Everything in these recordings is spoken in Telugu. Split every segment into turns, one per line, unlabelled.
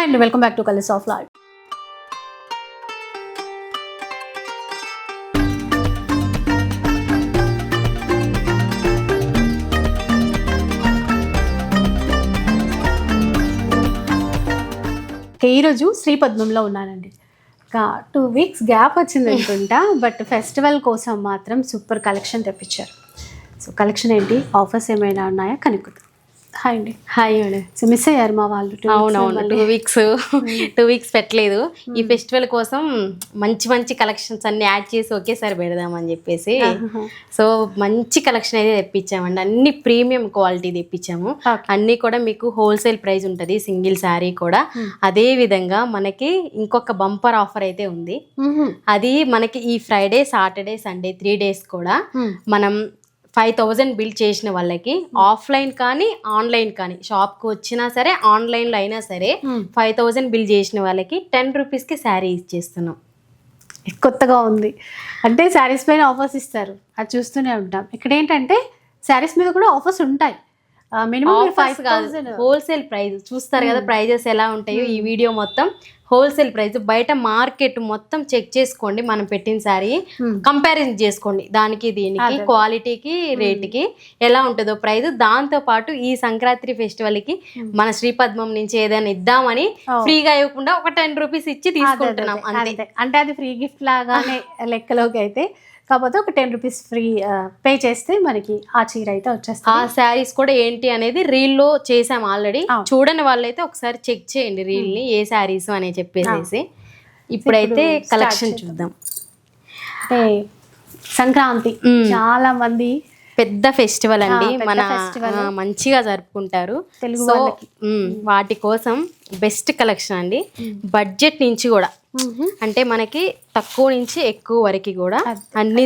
Hi and welcome back to colours of life ఈరోజు శ్రీపద్మంలో ఉన్నానండి. టూ వీక్స్ గ్యాప్ వచ్చింది అనుకుంటా బట్ ఫెస్టివల్ కోసం మాత్రం సూపర్ కలెక్షన్ తెప్పించారు. సో కలెక్షన్ ఏంటి? ఆఫర్స్ ఏమైనా ఉన్నాయా? కనుక్కుందాం. హాయ్ అండి.
హాయ్
సో మిస్ అయ్యారు మా వాళ్ళు
అవునవును. టూ వీక్స్ టూ వీక్స్ పెట్టలేదు. ఈ ఫెస్టివల్ కోసం మంచి మంచి కలెక్షన్స్ అన్ని యాడ్ చేసి ఒకేసారి పెడదామని చెప్పేసి. సో మంచి కలెక్షన్ అయితే తెప్పించామండి. అన్ని ప్రీమియం క్వాలిటీ తెప్పించాము. అన్ని కూడా మీకు హోల్సేల్ ప్రైస్ ఉంటుంది సింగిల్ శారీ కూడా. అదే విధంగా మనకి ఇంకొక బంపర్ ఆఫర్ అయితే ఉంది.
మ్మ్.
అది మనకి ఈ Friday Saturday Sunday three days కూడా. మనం ఫైవ్ థౌజండ్ బిల్ చేసిన వాళ్ళకి ఆఫ్లైన్ కానీ ఆన్లైన్ కానీ షాప్కి వచ్చినా సరే ఆన్లైన్లో అయినా సరే. ఫైవ్ థౌజండ్ బిల్ చేసిన వాళ్ళకి టెన్ రూపీస్కి శారీ ఇచ్చేస్తున్నాం.
కొత్తగా ఉంది. అంటే శారీస్ పైన ఆఫర్స్ ఇస్తారు. అది చూస్తూనే ఉంటాం. ఇక్కడ ఏంటంటే శారీస్ మీద కూడా ఆఫర్స్ ఉంటాయి. మినిమం
హోల్సేల్ ప్రైస్ చూస్తారు కదా ప్రైజెస్ ఎలా ఉంటాయో ఈ వీడియో మొత్తం. హోల్సేల్ ప్రైస్ బయట మార్కెట్ మొత్తం చెక్ చేసుకోండి మనం పెట్టిన శారీ. కంపారిజన్ చేసుకోండి దానికి దీనికి క్వాలిటీకి రేట్కి ఎలా ఉంటుందో. ప్రైస్ దాంతో పాటు ఈ సంక్రాంతి ఫెస్టివల్కి మన శ్రీపద్మం నుంచి ఏదైనా ఇద్దామని. ఫ్రీగా ఇవ్వకుండా ఒక టెన్ రూపీస్ ఇచ్చి తీసుకుంటున్నాం అంతే.
అంటే అది ఫ్రీ గిఫ్ట్ లాగానే లెక్కలోకి అయితే కాకపోతే ఒక టెన్ రూపీస్ ఫ్రీ పే చేస్తే మనకి ఆ చీర అయితే
ఆ
వచ్చేస్తుంది
శారీస్ కూడా ఏంటి అనేది రీల్లో చేసాం ఆల్రెడీ. చూడని వాళ్ళైతే ఒకసారి చెక్ చేయండి రీల్ని ఏ శారీస్ అని చెప్పేసి ఇప్పుడైతే
ఇప్పుడు
కలెక్షన్ చూద్దాం.
అంటే సంక్రాంతి. చాలా మంది
పెద్ద ఫెస్టివల్ అండి.
ఆ,
మన. ఆ, మంచిగా జరుపుకుంటారు.
తెలుగు
వాటి కోసం బెస్ట్ కలెక్షన్ అండి. బడ్జెట్ నుంచి కూడా అంటే మనకి తక్కువ నుంచి ఎక్కువ వరకు కూడా అన్ని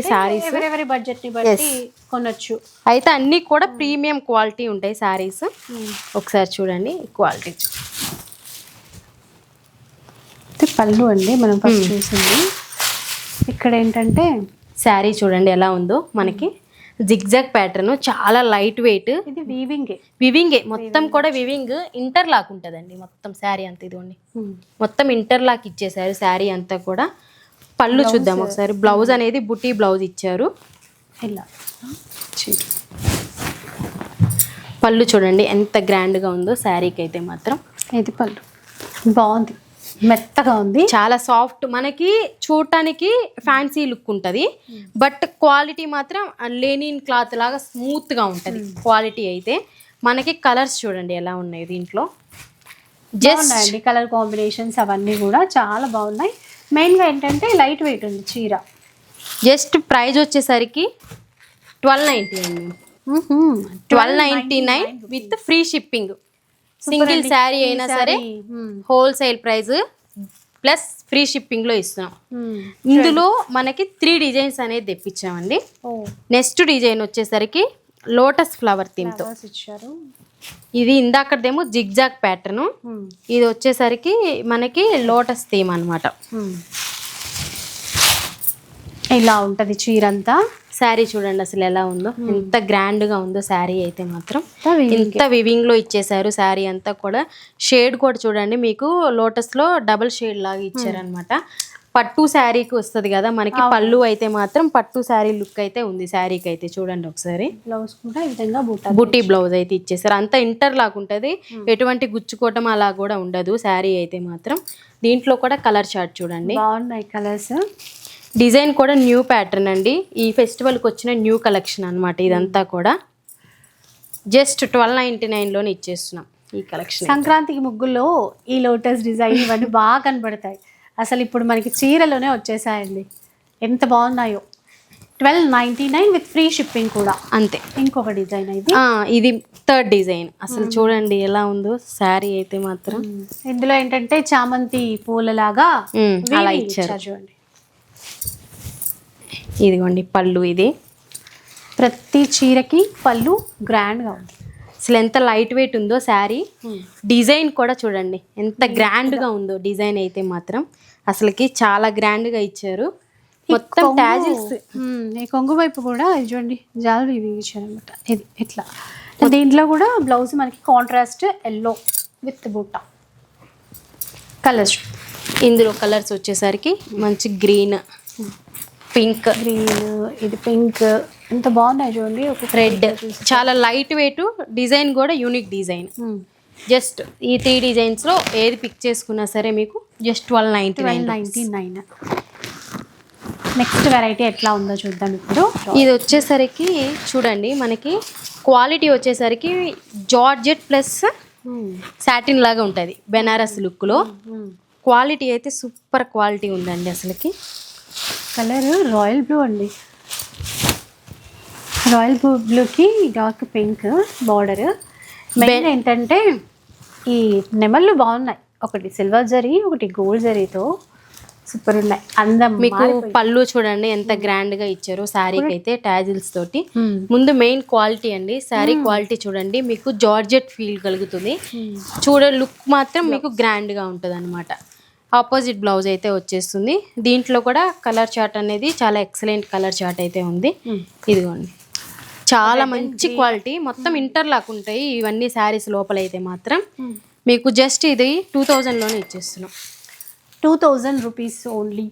ఎవరెవరి బడ్జెట్ని బట్టి కొనొచ్చు.
అయితే అన్ని కూడా ప్రీమియం క్వాలిటీ ఉంటాయి శారీస్ ఒకసారి చూడండి క్వాలిటీ
పళ్ళు అండి మనం ఫస్ట్ చూసింది. ఇక్కడ ఏంటంటే
శారీ చూడండి ఎలా ఉందో మనకి. జిగ్జాగ్ ప్యాటర్న్ చాలా లైట్ వెయిట్.
ఇది వీవింగ్
వివింగే మొత్తం కూడా వివింగ్ ఇంటర్లాక్ ఉంటుందండి మొత్తం శారీ అంతా ఇదిగోండి. మొత్తం ఇంటర్లాక్ ఇచ్చేసారు శారీ అంతా కూడా. పళ్ళు చూద్దాం ఒకసారి. బ్లౌజ్ అనేది బుటీ బ్లౌజ్ ఇచ్చారు.
ఇలా.
పళ్ళు చూడండి ఎంత గ్రాండ్గా ఉందో శారీకి అయితే మాత్రం.
ఇది పళ్ళు. బాగుంది. మెత్తగా ఉంది.
చాలా సాఫ్ట్ మనకి చూడటానికి ఫ్యాన్సీ లుక్ ఉంటుంది. బట్ క్వాలిటీ మాత్రం లేనిన్ క్లాత్ లాగా స్మూత్గా ఉంటుంది. క్వాలిటీ అయితే. మనకి కలర్స్ చూడండి ఎలా ఉన్నాయి దీంట్లో. జస్ట్
కలర్ కాంబినేషన్స్ అవన్నీ కూడా. చాలా బాగున్నాయి. మెయిన్గా ఏంటంటే లైట్ వెయిట్ ఉంది చీర.
జస్ట్ ప్రైస్ వచ్చేసరికి ట్వెల్వ్ నైంటీ అండి. Twelve ninety nine with free shipping single sari అయినా సరే హోల్సేల్ ప్రైస్ ప్లస్ ఫ్రీ షిప్పింగ్లో ఇస్తున్నాం. ఇందులో మనకి త్రీ డిజైన్స్ అనేది తెప్పించామండి. నెక్స్ట్ డిజైన్ వచ్చేసరికి లోటస్ ఫ్లవర్ థీమ్తో
ఇచ్చారు.
ఇది ఇందాకదేమో జిగ్జాగ్ ప్యాటర్న్
Hmm.
ఇది వచ్చేసరికి మనకి లోటస్ థీమ్ అన్నమాట.
Hmm. ఇలా ఉంటది చీర అంతా
శారీ చూడండి అసలు ఎలా ఉందో. ఎంత గ్రాండ్గా ఉందో శారీ అయితే మాత్రం. ఇంత వివింగ్లో ఇచ్చేసారు శారీ అంతా కూడా. షేడ్ కూడా చూడండి మీకు లోటస్లో డబుల్ షేడ్ లాగా ఇచ్చారనమాట పట్టు శారీకి వస్తుంది కదా మనకి పళ్ళు అయితే మాత్రం పట్టు శారీ లుక్ అయితే ఉంది శారీకి అయితే చూడండి ఒకసారి.
బ్లౌజ్ కూడా ఈ విధంగా బూట
బుటీ బ్లౌజ్ అయితే ఇచ్చేసారు అంతా ఇంటర్ లాగా ఉంటుంది. ఎటువంటి గుచ్చుకోవటం అలా కూడా ఉండదు శారీ అయితే మాత్రం. దీంట్లో కూడా కలర్ చార్ట్ చూడండి.
బాగున్నాయి కలర్స్.
డిజైన్ కూడా న్యూ ప్యాటర్న్ అండి. ఈ ఫెస్టివల్కి వచ్చిన న్యూ కలెక్షన్ అన్నమాట ఇదంతా కూడా. జస్ట్ ట్వెల్వ్ నైంటీ నైన్లోనే ఇచ్చేస్తున్నాం ఈ కలెక్షన్
సంక్రాంతికి ముగ్గుల్లో ఈ లోటస్ డిజైన్ ఇవన్నీ బాగా కనబడతాయి. అసలు ఇప్పుడు మనకి చీరలోనే వచ్చేసాయండి. ఎంత బాగున్నాయో. Twelve ninety nine with free shipping కూడా.
అంతే.
ఇంకొక డిజైన్
ఆ, ఇది థర్డ్ డిజైన్. అసలు చూడండి ఎలా ఉందో శారీ అయితే మాత్రం.
ఇందులో ఏంటంటే చామంతి పూలలాగా
అలా ఇచ్చారు.
చూడండి.
ఇదిగోండి పళ్ళు ఇది.
ప్రతి చీరకి పళ్ళు గ్రాండ్గా ఉంది
అసలు ఎంత లైట్ వెయిట్ ఉందో శారీ. డిజైన్ కూడా చూడండి ఎంత గ్రాండ్గా ఉందో డిజైన్ అయితే మాత్రం. అసలుకి చాలా గ్రాండ్గా ఇచ్చారు. మొత్తం ట్యాజిల్స్.
ఈ కొంగు వైపు కూడా ఇది చూడండి జాలు ఇవి ఇచ్చారనమాట ఇది ఇట్లా. దీంట్లో కూడా బ్లౌజ్ మనకి కాంట్రాస్ట్ ఎల్లో విత్ బూటా కలర్స్
ఇందులో కలర్స్ వచ్చేసరికి మంచి గ్రీన్ పింక్.
గ్రీన్ ఇది పింక్. ఎంత బాగున్నాయి చూడండి. ఒక
రెడ్ చాలా లైట్ వెయిట్ డిజైన్ కూడా యూనిక్ డిజైన్. జస్ట్ ఈ త్రీ డిజైన్స్లో ఏది పిక్ చేసుకున్నా సరే మీకు just twelve ninety nine
twelve ninety nine next variety ఎట్లా ఉందో చూద్దాం ఇప్పుడు.
ఇది వచ్చేసరికి చూడండి మనకి క్వాలిటీ వచ్చేసరికి జార్జెట్ ప్లస్ సాటిన్ లాగా ఉంటుంది బెనారస్ లుక్లో క్వాలిటీ అయితే సూపర్ క్వాలిటీ ఉందండి అసలుకి.
కలర్ రాయల్ బ్లూ అండి. రాయల్ బ్లూ బ్లూకి డార్క్ పింక్ బార్డర్. మెయిన్ ఏంటంటే ఈ నెమళ్ళు బాగున్నాయి. ఒకటి సిల్వర్ జరీ ఒకటి గోల్డ్ జరీతో సూపర్ ఉన్నాయి. అందం
మీకు పళ్ళు చూడండి ఎంత గ్రాండ్గా ఇచ్చారు శారీకి అయితే టాజిల్స్ తోటి. ముందు మెయిన్ క్వాలిటీ అండి. శారీ క్వాలిటీ చూడండి మీకు జార్జెట్ ఫీల్ కలుగుతుంది. చూడ లుక్ మాత్రం మీకు గ్రాండ్గా ఉంటుంది అనమాట ఆపోజిట్ బ్లౌజ్ అయితే వచ్చేస్తుంది. దీంట్లో కూడా కలర్ చార్ట్ అనేది చాలా ఎక్సలెంట్ కలర్ చార్ట్ అయితే ఉంది. ఇదిగోండి. చాలా మంచి క్వాలిటీ. మొత్తం ఇంటర్లాక్ ఉంటాయి. ఇవన్నీ శారీస్ లోపల అయితే మాత్రం. మీకు జస్ట్ ఇది టూ థౌజండ్లోనే ఇచ్చేస్తున్నాం.
Two thousand rupees only.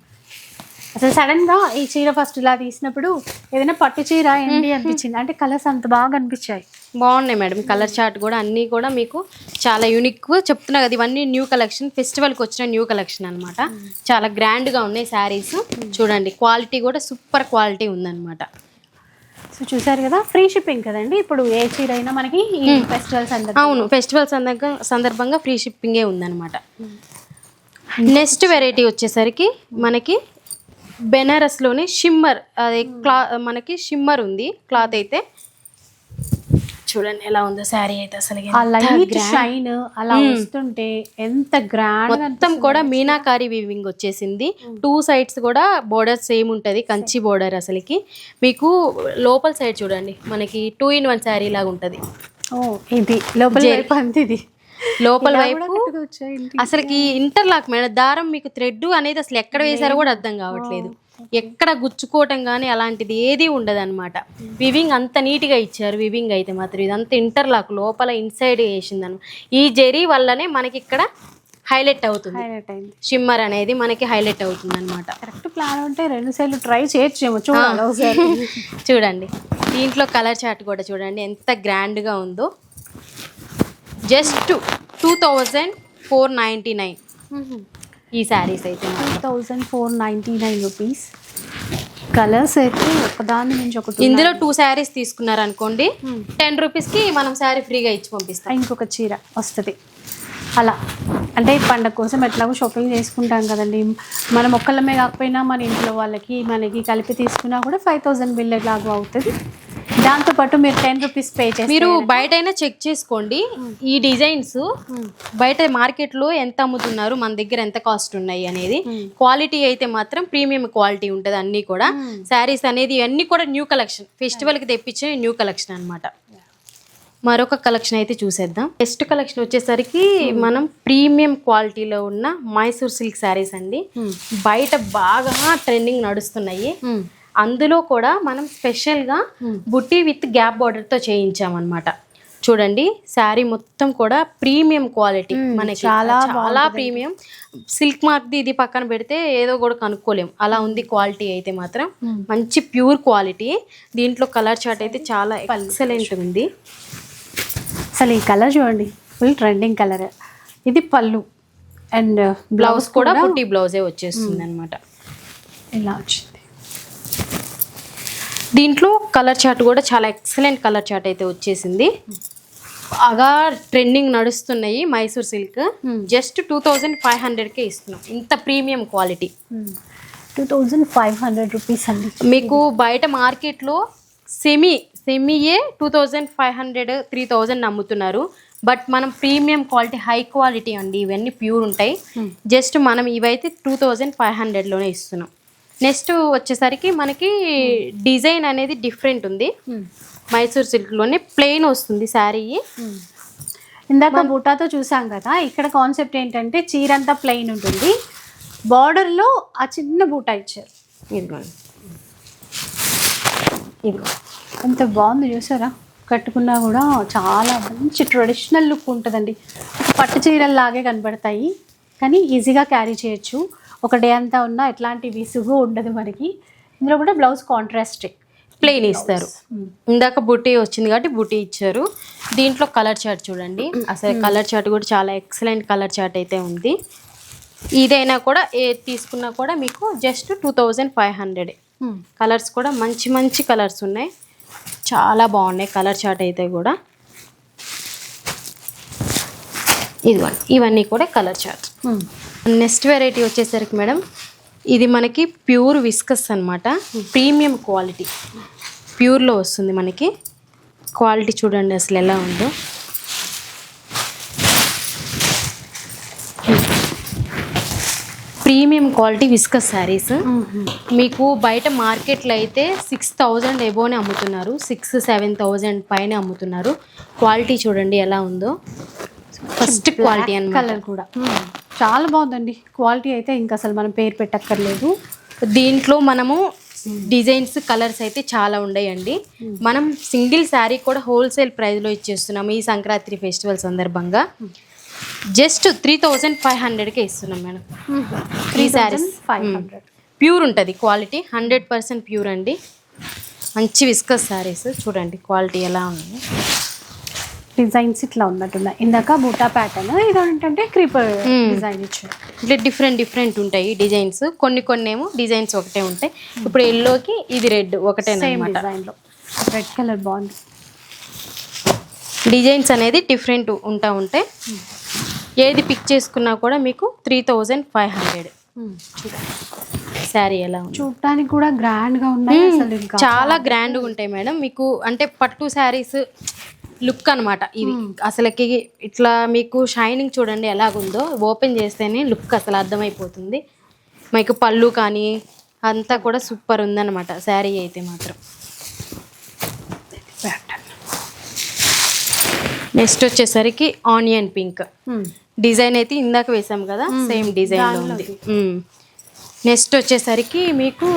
అసలు సడన్గా ఈ చీర ఫస్ట్ ఇలా తీసినప్పుడు ఏదైనా పట్టు చీర ఏంటి అనిపించింది? అంటే కలర్స్ అంత బాగా అనిపించాయి.
బాగున్నాయి మేడం. కలర్ చార్ట్ కూడా అన్నీ కూడా మీకు చాలా యూనిక్ చెప్తున్నా కదా ఇవన్నీ న్యూ కలెక్షన్ ఫెస్టివల్కి వచ్చిన న్యూ కలెక్షన్ అనమాట చాలా గ్రాండ్గా ఉన్నాయి శారీస్ చూడండి క్వాలిటీ కూడా సూపర్ క్వాలిటీ ఉందన్నమాట.
సో చూసారు కదా ఫ్రీ షిప్పింగ్ కదండి? ఇప్పుడు ఏ చీర అయినా మనకి ఫెస్టివల్స్
అవును ఫెస్టివల్ సందర్భంగా సందర్భంగా ఫ్రీ షిప్పింగే ఉందన్నమాట. నెక్స్ట్ వెరైటీ వచ్చేసరికి మనకి బెనారస్లోని షిమ్మర్ అది క్లా మనకి షిమ్మర్ ఉంది క్లాత్ అయితే. చూడండి ఎలా ఉందో శారీ అయితే అసలు
ఆ లైట్ షైన్ అలా వస్తుంటే ఎంత గ్రాండ్
మొత్తం కూడా మీనాకారి వీవింగ్ వచ్చేసింది. టూ సైడ్స్ కూడా బోర్డర్ సేమ్ ఉంటుంది కంచి బోర్డర్ అసలుకి. మీకు లోపల సైడ్ చూడండి మనకి టూ ఇన్ వన్ శారీ లాగా ఉంటుంది.
ఓ ఇది లోపల ఇది.
లోపల వైపు? అసలుకి ఇంటర్లాక్ మేడం దారం మీకు థ్రెడ్ అనేది అసలు ఎక్కడ వేసారో కూడా అర్థం కావట్లేదు. ఎక్కడ గుచ్చుకోవటం కానీ అలాంటిది ఏది ఉండదు అనమాట వివింగ్ అంత నీట్గా ఇచ్చారు వివింగ్ అయితే మాత్రం. ఇదంతా ఇంటర్లాక్ లోపల ఇన్సైడ్ వేసింది అనమాట ఈ జెరీ వల్లనే మనకి ఇక్కడ హైలైట్ అవుతుంది. షిమ్మర్ అనేది మనకి హైలైట్ అవుతుంది అనమాట
కరెక్ట్ ప్లాన్ ఉంటే రెండు సైడ్లు ట్రై చేయొచ్చేమో
చూడండి. దీంట్లో కలర్ చార్ట్ కూడా చూడండి ఎంత గ్రాండ్గా ఉందో. Just two thousand four ninety nine ఈ శారీస్ అయితే
two thousand four ninety nine rupees colours అయితే ఒకదాని నుంచి ఒకటి
ఇందులో టూ శారీస్ తీసుకున్నారు అనుకోండి టెన్ రూపీస్కి మనం శారీ ఫ్రీగా ఇచ్చి పంపిస్తాం.
ఇంకొక చీర వస్తుంది. అలా. అంటే పండగ కోసం ఎట్లాగో షాపింగ్ చేసుకుంటాం కదండి. మనం ఒక్కళ్ళమే కాకపోయినా మన ఇంట్లో వాళ్ళకి మనకి కలిపి తీసుకున్నా కూడా ఫైవ్ థౌజండ్ బిల్ ఎలాగో అవుతుంది. దాంతోపాటు మీరు టెన్ రూపీస్ పే చేసి
మీరు బయట అయినా చెక్ చేసుకోండి. ఈ డిజైన్స్ బయట మార్కెట్లో ఎంత అమ్ముతున్నారు మన దగ్గర ఎంత కాస్ట్ ఉన్నాయి అనేది క్వాలిటీ అయితే మాత్రం ప్రీమియం క్వాలిటీ ఉంటుంది అన్నీ కూడా. శారీస్ అనేది అన్నీ కూడా న్యూ కలెక్షన్ ఫెస్టివల్కి తెప్పించిన న్యూ కలెక్షన్ అన్నమాట. మరొక కలెక్షన్ అయితే చూసేద్దాం. నెక్స్ట్ కలెక్షన్ వచ్చేసరికి మనం ప్రీమియం క్వాలిటీలో ఉన్న మైసూర్ సిల్క్ శారీస్ అండి. బయట బాగా ట్రెండింగ్ నడుస్తున్నాయి. అందులో కూడా మనం స్పెషల్గా బుట్టి విత్ గ్యాప్ బార్డర్తో చేయించామన్నమాట. చూడండి శారీ మొత్తం కూడా ప్రీమియం క్వాలిటీ. మనకి చాలా చాలా ప్రీమియం. సిల్క్ మార్క్ది ఇది పక్కన పెడితే ఏదో కూడా కనుక్కోలేం. అలా ఉంది క్వాలిటీ అయితే మాత్రం. మంచి ప్యూర్ క్వాలిటీ. దీంట్లో కలర్ చార్ట్ అయితే చాలా ఎక్సలెంట్ ఉంది.
అసలు ఈ కలర్ చూడండి ఫుల్ ట్రెండింగ్ కలర్. ఇది పళ్ళు. అండ్
బ్లౌజ్ కూడా బుట్టి బ్లౌజే వచ్చేస్తుంది అనమాట
ఇలా వచ్చింది
దీంట్లో కలర్ చార్ట్ కూడా చాలా ఎక్సలెంట్ కలర్ చార్ట్ అయితే వచ్చేసింది. బాగా ట్రెండింగ్ నడుస్తున్నాయి Mysore silk. Just two thousand five హండ్రెడ్కే ఇస్తున్నాం. ఇంత premium quality.
Two thousand five hundred rupees అండి.
మీకు బయట మార్కెట్లో semi సెమీయే two thousand five hundred three thousand అమ్ముతున్నారు బట్ మనం ప్రీమియం క్వాలిటీ హై క్వాలిటీ అండి. ఇవన్నీ ప్యూర్ ఉంటాయి. జస్ట్ మనం ఇవైతే టూ థౌజండ్ ఫైవ్ హండ్రెడ్లోనే ఇస్తున్నాం. నెక్స్ట్ వచ్చేసరికి మనకి డిజైన్ అనేది డిఫరెంట్ ఉంది. మైసూర్ సిల్క్లోనే ప్లెయిన్ వస్తుంది శారీ.
ఇందాక బూటాతో చూసాం కదా ఇక్కడ కాన్సెప్ట్ ఏంటంటే చీర అంతా ప్లెయిన్ ఉంటుంది. బార్డర్లో ఆ చిన్న బూటా ఇచ్చారు.
ఇదిగో.
ఎంత బాగుంది చూసారా? కట్టుకున్నా కూడా చాలా మంచి ట్రెడిషనల్ లుక్ ఉంటుందండి. పట్టు చీరల్లాగే కనబడతాయి. కానీ ఈజీగా క్యారీ చేయొచ్చు. ఒక డే అంతా ఉన్నా ఎట్లాంటి విసుగు ఉండదు మనకి. ఇందులో కూడా బ్లౌజ్ కాంట్రాస్ట్.
ప్లెయిన్ ఇస్తారు. ఇందాక బుట్టి వచ్చింది కాబట్టి బుట్టి ఇచ్చారు. దీంట్లో కలర్ చార్ట్ చూడండి. అసలు కలర్ చార్ట్ కూడా చాలా ఎక్సలెంట్ కలర్ చార్ట్ అయితే ఉంది. ఇదైనా కూడా ఏ తీసుకున్నా కూడా మీకు just two thousand five hundred. Colours కూడా మంచి మంచి కలర్స్ ఉన్నాయి. చాలా బాగున్నాయి కలర్ చార్ట్ అయితే కూడా. ఇదిగోండి ఇవన్నీ కూడా కలర్ చార్ట్. నెక్స్ట్ వెరైటీ వచ్చేసరికి మేడం ఇది మనకి ప్యూర్ విస్కస్ అనమాట ప్రీమియం క్వాలిటీ. ప్యూర్లో వస్తుంది మనకి. క్వాలిటీ చూడండి అసలు ఎలా ఉందో. Premium quality viscose sarees. మీకు బయట మార్కెట్లో అయితే సిక్స్ థౌజండ్ ఎబోనే అమ్ముతున్నారు. సిక్స్ సెవెన్ థౌజండ్ పైన అమ్ముతున్నారు. క్వాలిటీ చూడండి ఎలా ఉందో. ఫస్ట్ క్వాలిటీ అన్నమాట.
కలర్ కూడా. చాలా బాగుందండి. క్వాలిటీ అయితే ఇంకా అసలు మనం పేరు పెట్టక్కర్లేదు.
దీంట్లో మనము డిజైన్స్ కలర్స్ అయితే చాలా ఉన్నాయండి మనం సింగిల్ శారీ కూడా హోల్సేల్ ప్రైస్లో ఇచ్చేస్తున్నాము ఈ సంక్రాంతి ఫెస్టివల్ సందర్భంగా. జస్ట్ త్రీ థౌజండ్ ఫైవ్ హండ్రెడ్కే ఇస్తున్నాం madam. Three sarees.
Five hundred.
Pure ఉంటుంది క్వాలిటీ. హండ్రెడ్ పర్సెంట్ ప్యూర్ అండి. మంచి విస్కస్ శారీస్. చూడండి క్వాలిటీ ఎలా ఉంది.
డిజైన్స్ ఇట్లా ఉన్నట్టున్నాయి ఇందాక బూటా ప్యాటర్న్ ఇది ఏంటంటే క్రీపర్
Hmm.
డిజైన్ ఇచ్చారు.
ఇట్లా డిఫరెంట్ డిఫరెంట్ ఉంటాయి డిజైన్స్ కొన్ని కొన్ని ఏమో డిజైన్స్ ఒకటే ఉంటాయి. ఇప్పుడు ఎల్లోకి ఇది రెడ్
సేమ్
ఒకటేనమాట
డిజైన్లో. రెడ్ కలర్ బాగుంది
డిజైన్స్ అనేది డిఫరెంట్ ఉంటా ఉంటాయి. ఏది పిక్ చేసుకున్నా కూడా మీకు three thousand five hundred sari ఎలా
చూడటానికి కూడా గ్రాండ్గా ఉన్నాయి ఇంకా.
చాలా గ్రాండ్ ఉంటాయి మేడం. మీకు అంటే పట్టు శారీస్ లుక్ అన్నమాట ఇది అసలుకి ఇట్లా మీకు షైనింగ్ చూడండి ఎలాగుందో. ఓపెన్ చేస్తేనే లుక్ అసలు అర్థమైపోతుంది. మీకు పళ్ళు కానీ అంతా కూడా సూపర్ ఉందన్నమాట. శారీ అయితే మాత్రం. నెక్స్ట్ వచ్చేసరికి ఆనియన్ పింక్. డిజైన్ అయితే ఇందాక వేసాం కదా సేమ్ డిజైన్ ఉంది. నెక్స్ట్ వచ్చేసరికి మీకు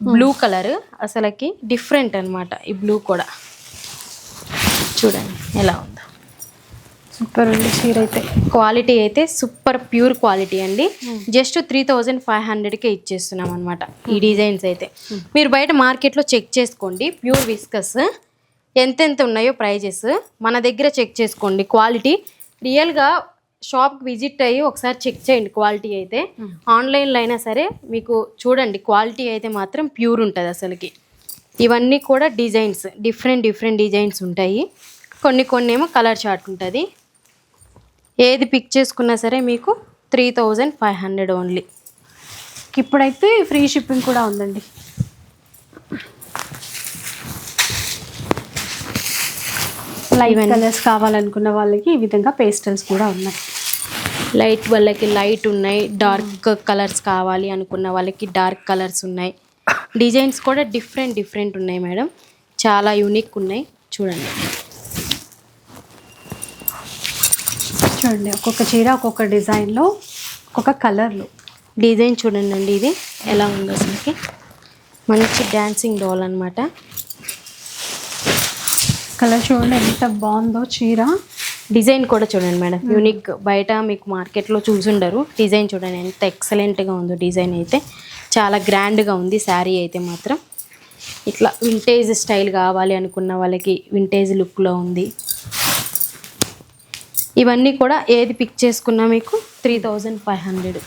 బ్లూ కలర్ అసలకి డిఫరెంట్ అన్నమాట. ఈ బ్లూ కూడా. చూడండి ఎలా ఉందో.
సూపర్ ఉంది చీర అయితే
క్వాలిటీ అయితే సూపర్ ప్యూర్ క్వాలిటీ అండి. జస్ట్ త్రీ థౌజండ్ ఫైవ్ హండ్రెడ్కే ఇచ్చేస్తున్నాం అనమాట ఈ డిజైన్స్ అయితే. మీరు బయట మార్కెట్లో చెక్ చేసుకోండి ప్యూర్ విస్కస్. ఎంతెంత ఉన్నాయో ప్రైజెస్. మన దగ్గర చెక్ చేసుకోండి క్వాలిటీ. రియల్గా షాప్కి విజిట్ అయ్యి ఒకసారి చెక్ చేయండి క్వాలిటీ అయితే. ఆన్లైన్లో అయినా సరే మీకు చూడండి క్వాలిటీ అయితే మాత్రం ప్యూర్ ఉంటుంది అసలుకి. ఇవన్నీ కూడా డిజైన్స్ డిఫరెంట్ డిఫరెంట్ డిజైన్స్ ఉంటాయి. కొన్ని కొన్ని ఏమో కలర్ చార్ట్ ఉంటుంది. ఏది పిక్ చేసుకున్నా సరే మీకు three thousand five hundred only
ఇప్పుడైతే ఫ్రీ షిప్పింగ్ కూడా ఉందండి. లైట్ కలర్స్ కావాలనుకున్న వాళ్ళకి ఈ విధంగా పేస్టల్స్ కూడా ఉన్నాయి.
లైట్ వాళ్ళకి లైట్ ఉన్నాయి. డార్క్ కలర్స్ కావాలి అనుకున్న వాళ్ళకి డార్క్ కలర్స్ ఉన్నాయి. డిజైన్స్ కూడా డిఫరెంట్ డిఫరెంట్ ఉన్నాయి మేడం. చాలా యూనిక్ ఉన్నాయి. చూడండి.
చూడండి ఒక్కొక్క చీర ఒక్కొక్క డిజైన్లో ఒక్కొక్క కలర్లు.
డిజైన్ చూడండి అండి ఇది. ఎలా ఉంది అసలుకి. మంచి డ్యాన్సింగ్ డాల్ అనమాట
కలర్ చూడండి ఎంత బాగుందో చీర.
డిజైన్ కూడా చూడండి మేడం. యూనిక్. బయట మీకు మార్కెట్లో చూసుండరు. డిజైన్ చూడండి ఎంత ఎక్సలెంట్గా ఉందో డిజైన్ అయితే. చాలా గ్రాండ్గా ఉంది శారీ అయితే మాత్రం. ఇట్లా వింటేజ్ స్టైల్ కావాలి అనుకున్న వాళ్ళకి వింటేజ్ లుక్లో ఉంది. ఇవన్నీ కూడా ఏది పిక్ చేసుకున్నా మీకు త్రీ థౌజండ్ ఫైవ్ హండ్రెడ్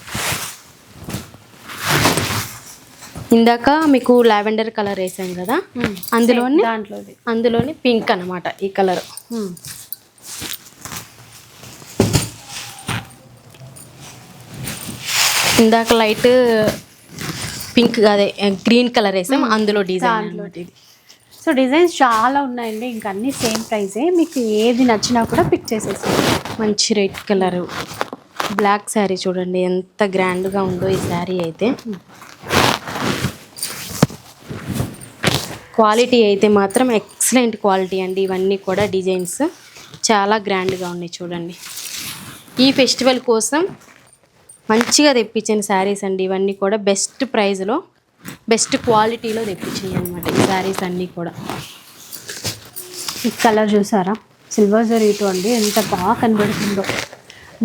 ఇందాక మీకు లావెండర్ కలర్ వేసాం కదా? అందులోనే
దాంట్లోది.
అందులోని పింక్ అన్నమాట ఈ కలర్. ఇందాక లైట్ పింక్ అదే గ్రీన్ కలర్ వేసాం అందులో డిజైన్. ఇది.
సో డిజైన్స్ చాలా ఉన్నాయండి ఇంకా అన్ని సేమ్ ప్రైజే. మీకు ఏది నచ్చినా కూడా పిక్ చేసేసుకోండి.
మంచి రెడ్ కలర్ బ్లాక్ శారీ చూడండి ఎంత గ్రాండ్గా ఉందో ఈ శారీ అయితే. క్వాలిటీ అయితే మాత్రం ఎక్సలెంట్ క్వాలిటీ అండి ఇవన్నీ కూడా డిజైన్స్. చాలా గ్రాండ్గా ఉన్నాయి చూడండి. ఈ ఫెస్టివల్ కోసం మంచిగా తెప్పించిన శారీస్ అండి. ఇవన్నీ కూడా బెస్ట్ ప్రైస్లో బెస్ట్ క్వాలిటీలో తెప్పించాయి అనమాట ఈ శారీస్ అన్నీ కూడా.
ఈ కలర్ చూసారా? సిల్వర్ జరీతో అండి. ఎంత బాగా కనబడుతుందో.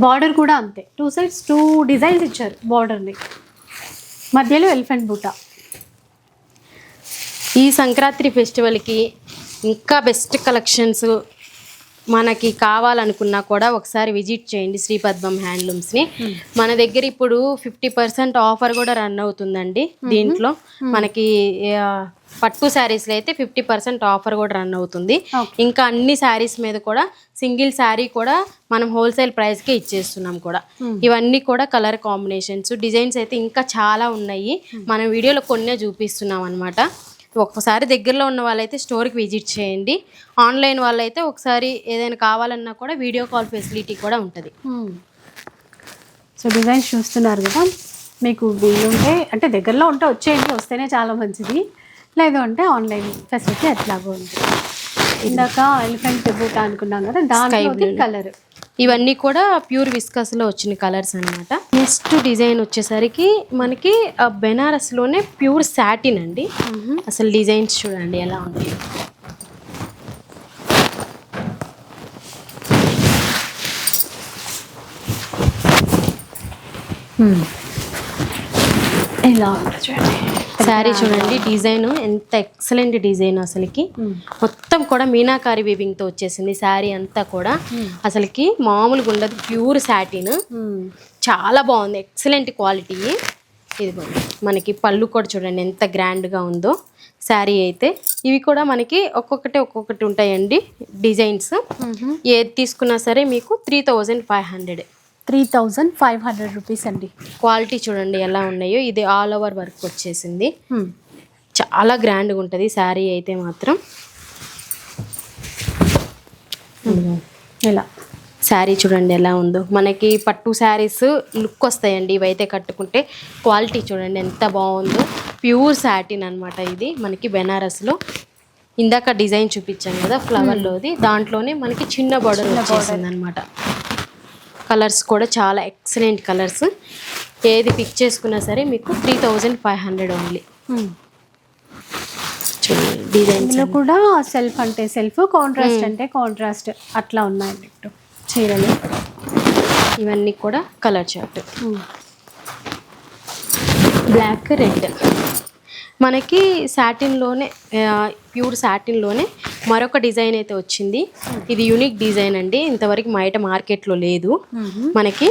బార్డర్ కూడా అంతే. టూ సైడ్స్ టూ డిజైన్స్ ఇచ్చారు బార్డర్ని మధ్యలో ఎలిఫెంట్ బూట
ఈ సంక్రాంతి ఫెస్టివల్కి ఇంకా బెస్ట్ కలెక్షన్స్ మనకి కావాలనుకున్నా కూడా ఒకసారి విజిట్ చేయండి శ్రీపద్మం హ్యాండ్లూమ్స్ని. మన దగ్గర ఇప్పుడు ఫిఫ్టీ పర్సెంట్ ఆఫర్ కూడా రన్ అవుతుందండి దీంట్లో. మనకి పట్టు శారీస్లో అయితే ఫిఫ్టీ పర్సెంట్ ఆఫర్ కూడా రన్ అవుతుంది. ఇంకా అన్ని శారీస్ మీద కూడా సింగిల్ శారీ కూడా మనం హోల్సేల్ ప్రైస్కే ఇచ్చేస్తున్నాం కూడా. ఇవన్నీ కూడా కలర్ కాంబినేషన్స్ డిజైన్స్ అయితే ఇంకా చాలా ఉన్నాయి. మనం వీడియోలో కొన్నే చూపిస్తున్నాం అనమాట ఒక్కసారి దగ్గరలో ఉన్న వాళ్ళైతే స్టోర్కి విజిట్ చేయండి. ఆన్లైన్ వాళ్ళైతే ఒకసారి ఏదైనా కావాలన్నా కూడా వీడియో కాల్ ఫెసిలిటీ కూడా ఉంటుంది.
సో డిజైన్స్ చూస్తున్నారు కదా. మీకు వీలుంటే అంటే దగ్గరలో ఉంటే వచ్చేయండి వస్తేనే చాలా మంచిది. లేదు అంటే ఆన్లైన్ ఫెసిలిటీ ఎట్లాగో ఉంది. ఇందాక ఎలిఫెంట్ బూట అనుకున్నాం కదా దాంట్లో కలర్.
ఇవన్నీ కూడా ప్యూర్ విస్కస్లో వచ్చిన కలర్స్ అన్నమాట. నెక్స్ట్ డిజైన్ వచ్చేసరికి మనకి బెనారస్లోనే ప్యూర్ సాటిన్ అండి. అసలు డిజైన్స్ చూడండి ఎలా ఉంటాయి.
ఇలా చూడండి.
శారీ చూడండి డిజైన్ ఎంత ఎక్సలెంట్ డిజైన్ అసలుకి. మొత్తం కూడా మీనాకారి వీవింగ్తో వచ్చేసింది శారీ అంతా కూడా. అసలుకి మామూలుగా ఉండదు ప్యూర్ సాటిన్ చాలా బాగుంది ఎక్సలెంట్ క్వాలిటీ ఇది మనకి పళ్ళు కూడా చూడండి ఎంత గ్రాండ్గా ఉందో శారీ అయితే. ఇవి కూడా మనకి ఒక్కొక్కటి ఒక్కొక్కటి ఉంటాయండి డిజైన్స్ ఏది తీసుకున్నా సరే మీకు three thousand five hundred
three thousand five hundred rupees అండి.
క్వాలిటీ చూడండి ఎలా ఉన్నాయో. ఇది ఆల్ ఓవర్ వర్క్ వచ్చేసింది. చాలా గ్రాండ్గా ఉంటుంది. శారీ అయితే మాత్రం.
ఇలా.
శారీ చూడండి ఎలా ఉందో. మనకి పట్టు శారీస్ లుక్ వస్తాయండి. ఇవైతే కట్టుకుంటే క్వాలిటీ చూడండి ఎంత బాగుందో. ప్యూర్ సాటిన్ అన్నమాట ఇది మనకి బెనారస్లో. ఇందాక డిజైన్ చూపించాం కదా ఫ్లవర్లోది. దాంట్లోనే మనకి చిన్న బార్డర్ వచ్చేసింది అనమాట కలర్స్ కూడా చాలా ఎక్సలెంట్ కలర్స్. ఏది పిక్ చేసుకున్నా సరే మీకు three thousand five hundred only. చూడండి డిజైన్స్
కూడా సెల్ఫ్ అంటే సెల్ఫ్ కాంట్రాస్ట్ అంటే కాంట్రాస్ట్ అట్లా ఉన్నాయండి ఇప్పుడు చీరలు
ఇవన్నీ కూడా కలర్ చార్ట్. Black red. మనకి సాటిన్లోనే ప్యూర్ సాటిన్లోనే మరొక డిజైన్ అయితే వచ్చింది. ఇది యూనిక్ డిజైన్ అండి. ఇంతవరకు బయట మార్కెట్లో లేదు. మనకి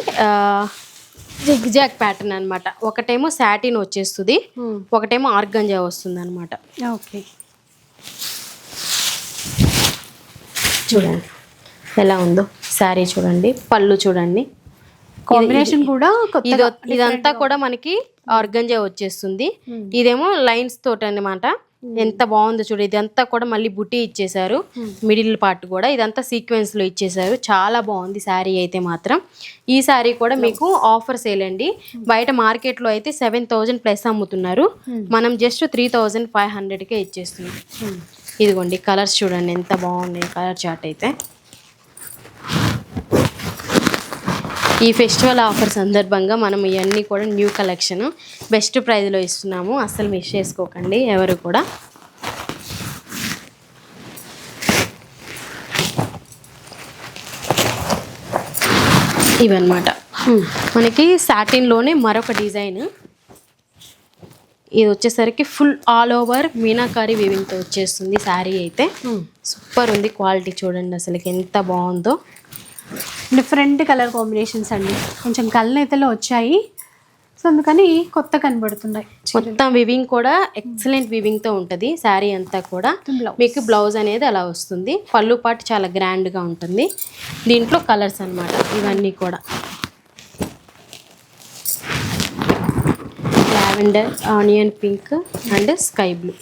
జిగ్జాగ్ ప్యాటర్న్ అన్నమాట. ఒకటేమో సాటిన్ వచ్చేస్తుంది. ఒకటేమో ఆర్గంజా వస్తుంది అనమాట
ఓకే.
చూడండి. ఎలా ఉందో. శారీ చూడండి. పళ్ళు చూడండి.
కాంబినేషన్ కూడా
ఇదంతా కూడా మనకి ఆర్గంజా వచ్చేస్తుంది. ఇదేమో లైన్స్ తోటి అన్నమాట. ఎంత బాగుందో చూడు ఇదంతా కూడా మళ్ళీ బుట్టి ఇచ్చేసారు మిడిల్ పార్ట్ కూడా ఇదంతా సీక్వెన్స్లో ఇచ్చేసారు చాలా బాగుంది శారీ అయితే మాత్రం. ఈ శారీ కూడా మీకు ఆఫర్ సేల్ అండి. బయట మార్కెట్లో అయితే సెవెన్ థౌజండ్ ప్లస్ అమ్ముతున్నారు. మనం జస్ట్ త్రీ థౌజండ్ ఫైవ్ హండ్రెడ్కే ఇచ్చేస్తున్నాం. ఇదిగోండి కలర్స్ చూడండి ఎంత బాగున్నాయి కలర్ చార్ట్ అయితే. ఈ ఫెస్టివల్ ఆఫర్ సందర్భంగా మనం ఇవన్నీ కూడా న్యూ కలెక్షన్ బెస్ట్ ప్రైస్లో ఇస్తున్నాము. అస్సలు మిస్ చేసుకోకండి ఎవరు కూడా. ఇవన్నమాట. మనకి సాటిన్లోనే మరొక డిజైన్ ఇది వచ్చేసరికి ఫుల్ ఆల్ ఓవర్ మీనాకారి వీవింగ్తో వచ్చేస్తుంది శారీ అయితే. సూపర్ ఉంది క్వాలిటీ చూడండి అసలుకి ఎంత బాగుందో.
డిఫరెంట్ కలర్ కాంబినేషన్స్ అండి. కొంచెం కళ్ళనైతేలో వచ్చాయి. సో అందుకని కొత్త కనబడుతున్నాయి
మొత్తం వివింగ్ కూడా ఎక్సలెంట్ వివింగ్తో ఉంటది. శారీ అంతా కూడా. మీకు బ్లౌజ్ అనేది అలా వస్తుంది. పళ్ళు పాటు చాలా గ్రాండ్గా ఉంటుంది. దీంట్లో కలర్స్ అన్నమాట. ఇవన్నీ కూడా. Lavender onion pink and sky blue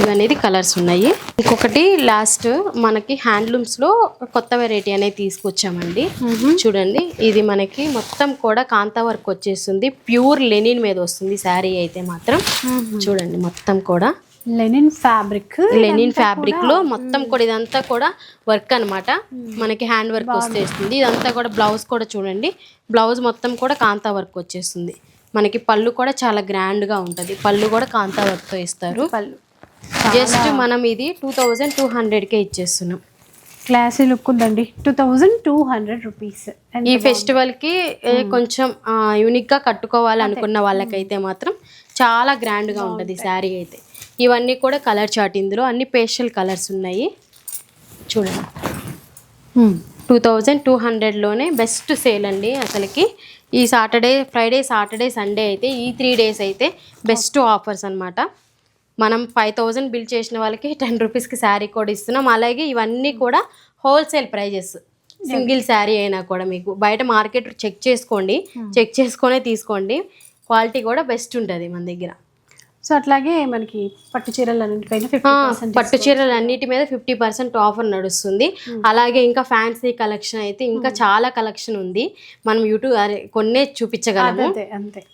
ఇవనేది colours ఉన్నాయి. ఇంకొకటి లాస్ట్ మనకి హ్యాండ్లూమ్స్లో కొత్త వెరైటీ అనేది తీసుకొచ్చామండి. చూడండి ఇది మనకి మొత్తం కూడా కాంతా వర్క్ వచ్చేస్తుంది. ప్యూర్ లెనిన్ మీద వస్తుంది శారీ అయితే మాత్రం. చూడండి మొత్తం కూడా.
Linen fabric.
లెనిన్ ఫ్యాబ్రిక్లో మొత్తం కూడా ఇదంతా కూడా వర్క్ అన్నమాట. మనకి హ్యాండ్ వర్క్ వచ్చేస్తుంది. ఇదంతా కూడా బ్లౌజ్ కూడా చూడండి. బ్లౌజ్ మొత్తం కూడా కాంతా వర్క్ వచ్చేస్తుంది. మనకి పళ్ళు కూడా చాలా గ్రాండ్గా ఉంటది. పళ్ళు కూడా కాంతా వర్క్తో ఇస్తారు.
పళ్ళు.
జస్ట్ మనం ఇది టూ థౌజండ్ టూ హండ్రెడ్కే ఇచ్చేస్తున్నాం.
క్లాసీ లుక్ ఉందండి. Two thousand two hundred rupees.
ఈ ఫెస్టివల్కి ఏ, కొంచెం యూనిక్గా కట్టుకోవాలి అనుకున్న వాళ్ళకైతే మాత్రం చాలా గ్రాండ్గా ఉంటది శారీ అయితే. ఇవన్నీ కూడా కలర్ చార్ట్ ఇందులో అన్ని పేస్టల్ కలర్స్ ఉన్నాయి. చూడండి. టూ థౌజండ్ టూ హండ్రెడ్లోనే బెస్ట్ సేల్ అండి అసలుకి. ఈ సాటర్డే ఫ్రైడే సాటర్డే సండే అయితే ఈ త్రీ డేస్ అయితే బెస్ట్ ఆఫర్స్ అన్నమాట. మనం ఫైవ్ థౌజండ్ బిల్ చేసిన వాళ్ళకి టెన్ రూపీస్కి శారీ కూడా ఇస్తున్నాం. అలాగే ఇవన్నీ కూడా హోల్సేల్ ప్రైజెస్ సింగిల్ శారీ అయినా కూడా మీకు. బయట మార్కెట్ చెక్ చేసుకోండి. చెక్ చేసుకొనే తీసుకోండి. క్వాలిటీ కూడా బెస్ట్ ఉంటుంది మన దగ్గర.
సో అట్లాగే మనకి పట్టు చీరలు అన్నింటిపైన
పట్టు చీరలు అన్నిటి మీద ఫిఫ్టీ పర్సెంట్ ఆఫర్ నడుస్తుంది. అలాగే ఇంకా ఫ్యాన్సీ కలెక్షన్ అయితే ఇంకా చాలా కలెక్షన్ ఉంది. మనం యూట్యూబ్ అరే కొన్నే చూపించగలము.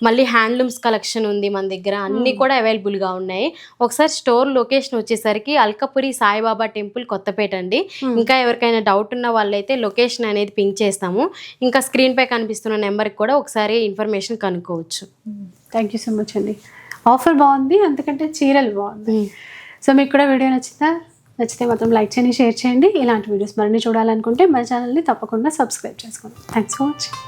మళ్ళీ హ్యాండ్లూమ్స్ కలెక్షన్ ఉంది మన దగ్గర. అన్ని కూడా అవైలబుల్గా ఉన్నాయి. ఒకసారి స్టోర్ లొకేషన్ వచ్చేసరికి అల్కపురి సాయిబాబా టెంపుల్ కొత్తపేట అండి. ఇంకా ఎవరికైనా డౌట్ ఉన్న వాళ్ళైతే లొకేషన్ అనేది పింక్ చేస్తాము. ఇంకా స్క్రీన్ పై కనిపిస్తున్న నెంబర్కి కూడా ఒకసారి ఇన్ఫర్మేషన్ కనుక్కోవచ్చు.
థ్యాంక్ యూ సో మచ్ అండి. ఆఫర్ బాగుంది అందుకంటే చీరలు బాగుంది. సో మీకు కూడా వీడియో నచ్చిందా నచ్చితే మాత్రం లైక్ చేయండి షేర్ చేయండి. ఇలాంటి వీడియోస్ మరిన్ని చూడాలనుకుంటే మన ఛానల్ని తప్పకుండా సబ్స్క్రైబ్ చేసుకోండి. Thanks for watching